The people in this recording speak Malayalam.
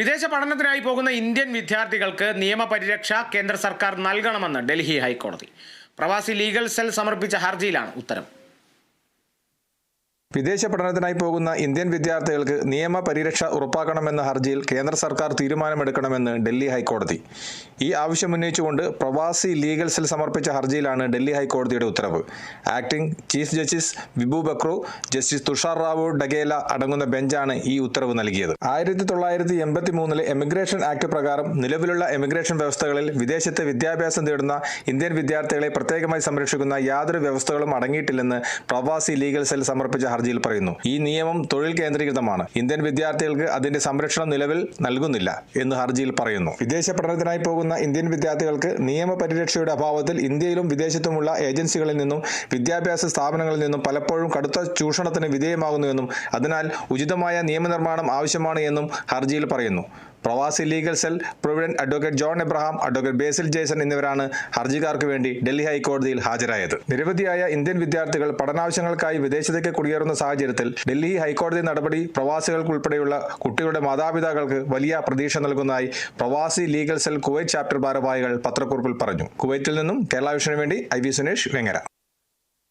വിദേശ പഠനത്തിനായി പോകുന്ന ഇന്ത്യൻ വിദ്യാർത്ഥികൾക്ക് നിയമപരിരക്ഷ കേന്ദ്ര സർക്കാർ നൽകണമെന്ന് ഡൽഹി ഹൈക്കോടതി. പ്രവാസി ലീഗൽ സെൽ സമർപ്പിച്ച ഹർജിയിലാണ് ഉത്തരവ് വിദേശ പഠനത്തിനായി പോകുന്ന ഇന്ത്യൻ വിദ്യാർത്ഥികൾക്ക് നിയമ പരിരക്ഷ ഉറപ്പാക്കണമെന്ന ഹർജിയിൽ കേന്ദ്ര സർക്കാർ തീരുമാനമെടുക്കണമെന്ന് ഡൽഹി ഹൈക്കോടതി. ഈ ആവശ്യം ഉന്നയിച്ചുകൊണ്ട് പ്രവാസി ലീഗൽ സെൽ സമർപ്പിച്ച ഹർജിയിലാണ് ഡൽഹി ഹൈക്കോടതിയുടെ ഉത്തരവ്. Acting chief justice Vibhu Bakhru justice Tushar Rao ഡഗേല അടങ്ങുന്ന ബെഞ്ചാണ് ഈ ഉത്തരവ് നൽകിയത്. ആയിരത്തി തൊള്ളായിരത്തി എൺപത്തി മൂന്നിലെ എമിഗ്രേഷൻ ആക്ട് പ്രകാരം നിലവിലുള്ള എമിഗ്രേഷൻ വ്യവസ്ഥകളിൽ വിദേശത്ത് വിദ്യാഭ്യാസം തേടുന്ന ഇന്ത്യൻ വിദ്യാർത്ഥികളെ പ്രത്യേകമായി സംരക്ഷിക്കുന്ന യാതൊരു വ്യവസ്ഥകളും അടങ്ങിയിട്ടില്ലെന്ന് പ്രവാസി ലീഗൽ സെൽ സമർപ്പിച്ച ഹർജിയിൽ പറയുന്നു. ഈ നിയമം തൊഴിൽ കേന്ദ്രീകൃതമാണ്. ഇന്ത്യൻ വിദ്യാർത്ഥികൾക്ക് അതിന്റെ സംരക്ഷണം നിലവിൽ നൽകുന്നില്ല എന്ന് ഹർജിയിൽ പറയുന്നു. വിദേശ പഠനത്തിനായി പോകുന്ന ഇന്ത്യൻ വിദ്യാർത്ഥികൾക്ക് നിയമപരിരക്ഷയുടെ അഭാവത്തിൽ ഇന്ത്യയിലും വിദേശത്തുമുള്ള ഏജൻസികളിൽ നിന്നും വിദ്യാഭ്യാസ സ്ഥാപനങ്ങളിൽ നിന്നും പലപ്പോഴും കടുത്ത ചൂഷണത്തിന് വിധേയമാകുന്നുവെന്നും അതിനാൽ ഉചിതമായ നിയമനിർമ്മാണം ആവശ്യമാണ് എന്നും ഹർജിയിൽ പറയുന്നു. Pravasi legal cell president advocate John Abraham advocate Basil Jason എന്നിവരാണ് ഹർജിക്കാർക്ക് വേണ്ടി ഡൽഹി ഹൈക്കോടതിയിൽ ഹാജരായത്. നിരവധിയായ ഇന്ത്യൻ വിദ്യാർത്ഥികൾ പഠനാവശ്യങ്ങൾക്കായി വിദേശത്തേക്ക് കുടിയേറുന്ന സാഹചര്യത്തിൽ ഡൽഹി ഹൈക്കോടതി നടപടി പ്രവാസികൾക്കുൾപ്പെടെയുള്ള കുട്ടികളുടെ മാതാപിതാക്കൾക്ക് വലിയ പ്രതീക്ഷ നൽകുന്നതായി പ്രവാസി ലീഗൽ സെൽ കുവൈറ്റ് ചാപ്റ്റർ ഭാരവാഹികൾ പത്രക്കുറിപ്പിൽ പറഞ്ഞു. കുവൈറ്റിൽ നിന്നും കേരള വേണ്ടി ഐ വി സുനേഷ് വെങ്ങര.